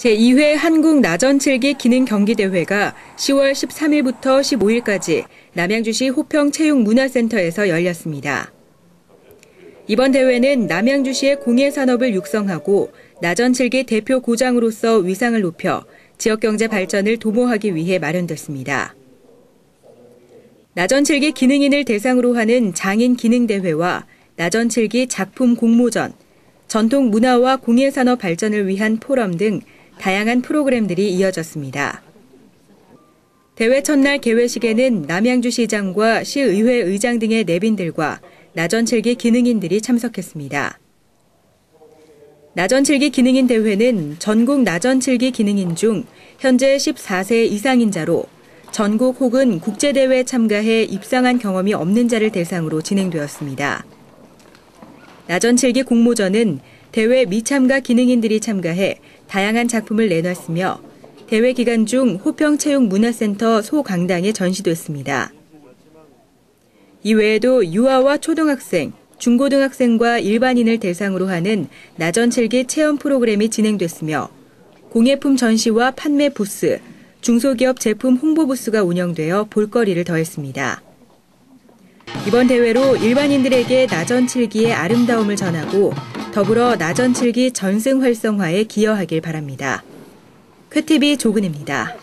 제2회 한국 나전칠기 기능 경기대회가 10월 13일부터 15일까지 남양주시 호평체육문화센터에서 열렸습니다. 이번 대회는 남양주시의 공예산업을 육성하고 나전칠기 대표 고장으로서 위상을 높여 지역경제 발전을 도모하기 위해 마련됐습니다. 나전칠기 기능인을 대상으로 하는 장인 기능대회와 나전칠기 작품 공모전, 전통 문화와 공예산업 발전을 위한 포럼 등 다양한 프로그램들이 이어졌습니다. 대회 첫날 개회식에는 남양주 시장과 시의회 의장 등의 내빈들과 나전칠기 기능인들이 참석했습니다. 나전칠기 기능인 대회는 전국 나전칠기 기능인 중 현재 14세 이상인자로 전국 혹은 국제대회에 참가해 입상한 경험이 없는 자를 대상으로 진행되었습니다. 나전칠기 공모전은 대회 미참가 기능인들이 참가해 다양한 작품을 내놨으며 대회 기간 중 호평체육문화센터 소강당에 전시됐습니다. 이외에도 유아와 초등학생, 중고등학생과 일반인을 대상으로 하는 나전칠기 체험 프로그램이 진행됐으며 공예품 전시와 판매 부스, 중소기업 제품 홍보 부스가 운영되어 볼거리를 더했습니다. 이번 대회로 일반인들에게 나전칠기의 아름다움을 전하고 더불어 나전칠기 전승 활성화에 기여하길 바랍니다. 쾌TV 조근입니다.